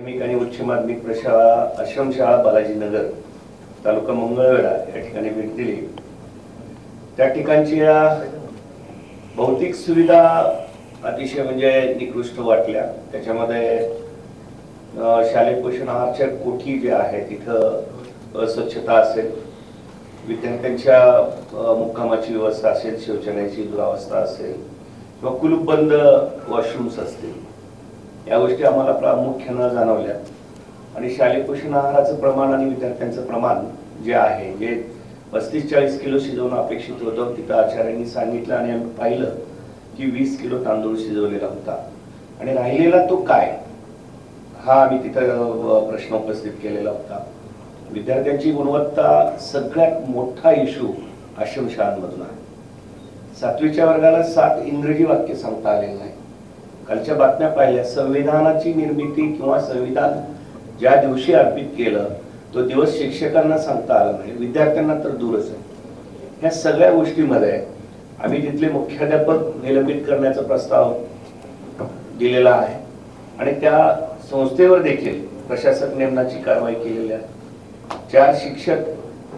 माध्यमिक आणि उच्च माध्यमिक प्रशाळा आश्रमशाळा बालाजीनगर तालुका मंगळवेढा या ठिकाणी भेट दिली. त्या ठिकाणची या भौतिक सुविधा अतिशय म्हणजे निकृष्ट वाटल्या. त्याच्यामध्ये शालेय पोषण आहारच्या कोठी ज्या आहेत तिथं अस्वच्छता असेल विद्यार्थ्यांच्या मुक्कामाची व्यवस्था असेल शौचालयाची दुरावस्था असेल किंवा कुलूपबंद वॉशरूम्स असतील. या गोष्टी आम्हाला प्रामुख्यानं जाणवल्या. आणि शालेय पोषण आहाराचं प्रमाण आणि विद्यार्थ्यांचं प्रमाण जे आहे जे पस्तीस चाळीस किलो शिजवणं अपेक्षित होतं तिथं आचार्यांनी सांगितलं आणि आम्ही पाहिलं की वीस किलो तांदूळ शिजवलेला होता. आणि राहिलेला तो काय? हा आम्ही तिथं प्रश्न उपस्थित केलेला होता. विद्यार्थ्यांची गुणवत्ता सगळ्यात मोठा इश्यू आश्रमशाळांमधून आहे. सातवीच्या वर्गाला सात इंग्रजी वाक्य सांगता आलेलं नाही. कालच्या बातम्या पाहिल्या. संविधानाची निर्मिती किंवा संविधान ज्या दिवशी अर्पित केलं तो दिवस शिक्षकांना सांगता आला नाही विद्यार्थ्यांना तर दूरच आहे. ह्या सगळ्या गोष्टीमध्ये आम्ही तिथले मुख्याध्यापक निलंबित करण्याचा प्रस्ताव दिलेला आहे. आणि त्या संस्थेवर देखील प्रशासक नेमनाची कारवाई केलेली आहे. चार शिक्षक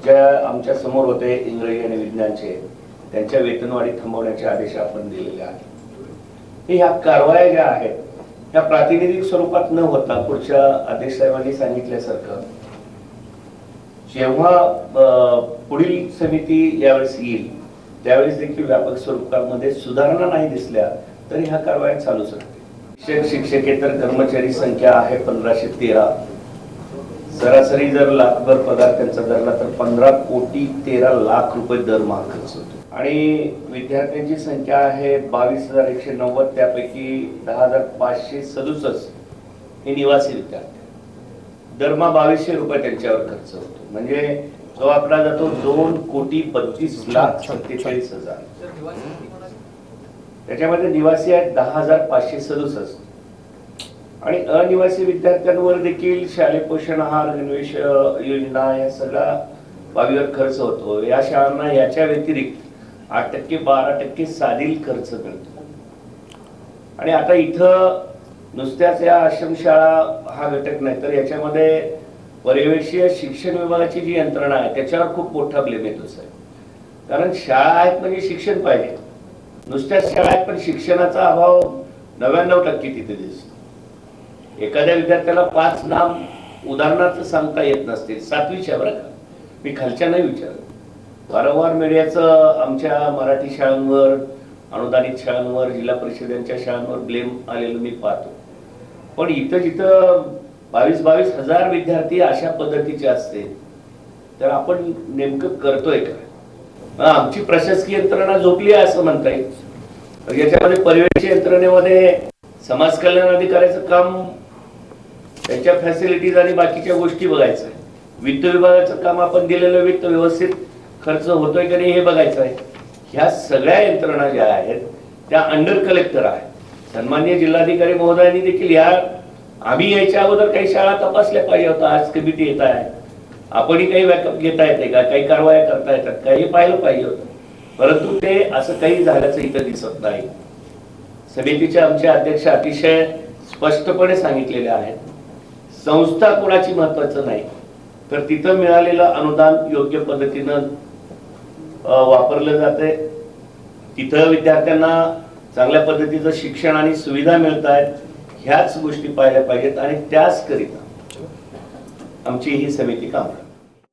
ज्या आमच्यासमोर होते इंग्रजी आणि विज्ञानचे त्यांच्या वेतनवाढी थांबवण्याचे आदेश आपण दिलेले आहेत. हे ह्या कारवाया ज्या आहेत ह्या प्रातिनिधिक स्वरूपात न होता पुढच्या आदेश साहेबांनी सांगितल्यासारखं जेव्हा पुढील समिती यावेळेस येईल त्यावेळेस देखील व्यापक स्वरूपामध्ये सुधारणा नाही दिसल्या तरी ह्या कारवाया चालूच राहतील. शिक्षक शिक्षकेतर कर्मचारी संख्या आहे पंधराशे तेरा. सरासरी जर लाखभर पगार त्यांचा धरला तर पंधरा कोटी तेरा लाख रुपये दरमहा खर्च होतो. आणि विद्यार्थ्यांची संख्या आहे बावीस हजार एकशे नव्वद त्यापैकी दहा हजार पाचशे सदुसष्ट हे निवासी विद्यार्थी. दरमहा बावीसशे रुपये त्यांच्यावर खर्च होतो. म्हणजे जो आपला जातो दोन कोटी बत्तीस लाख सत्तेचाळीस हजार. त्याच्यामध्ये निवासी आहेत दहा हजार पाचशे सदुसष्ट. आणि अनिवासी विद्यार्थ्यांवर देखील शालेय पोषण आहार गणवेश योजना या सगळ्या बाबीवर खर्च होतो. या शाळांना याच्या व्यतिरिक्त आठ टक्के बारा टक्के साधील खर्च मिळतो आणि आता इथं नुसत्याच या आश्रमशाळा हा घटक नाही तर याच्यामध्ये पर्यवेक्षीय शिक्षण विभागाची जी यंत्रणा आहे त्याच्यावर खूप मोठा ब्लेम येतो साहेब. कारण शाळा आहेत म्हणजे शिक्षण पाहिजे. नुसत्याच शाळा आहेत पण शिक्षणाचा अभाव नव्याण्णव टक्के तिथे दिसतो. एखाद्या विद्यार्थ्याला पाच नाम उदाहरणार्थ सांगता येत नसतील सातवीच्या बरं का मी खालच्या नाही विचारत वारंवार मीडियाचं आमच्या मराठी शाळांवर अनुदानित शाळांवर जिल्हा परिषदांच्या शाळांवर ब्लेम आलेलं मी पाहतो. पण इथं जिथं बावीस बावीस हजार विद्यार्थी अशा पद्धतीचे असते तर आपण नेमकं करतोय का हा, आमची प्रशासकीय यंत्रणा झोपली आहे असं म्हणता येईल. याच्यामध्ये परिवेश यंत्रणेमध्ये समाज कल्याण अधिकाऱ्याचं काम त्यांच्या फॅसिलिटीज आणि बाकीच्या गोष्टी बघायचं आहे. वित्त विभागाचं काम आपण दिलेलं वित्त व्यवस्थित खर्च होतोय का नाही हे बघायचं आहे. ह्या सगळ्या यंत्रणा ज्या आहेत त्या अंडर कलेक्टर आहेत. सन्मान्य जिल्हाधिकारी महोदयांनी देखील या आम्ही यायच्या अगोदर काही शाळा तपासल्या पाहिजे होता आज कमिटी येत आहे. आपणही काही बॅकअप घेता येते का? काही कारवाया करता येतात का हे पाहिलं पाहिजे होतं. परंतु ते असं काही झाल्याचं इथं दिसत नाही. समितीचे आमचे अध्यक्ष अतिशय स्पष्टपणे सांगितलेले आहेत. संस्था कोणाची महत्वाचं नाही. तर तिथं मिळालेलं अनुदान योग्य पद्धतीनं वापरलं जाते तिथं विद्यार्थ्यांना चांगल्या पद्धतीचं शिक्षण आणि सुविधा मिळत आहेत ह्याच गोष्टी पाहिल्या पाहिजेत आणि त्याच करिता आमची ही समिती काम करते.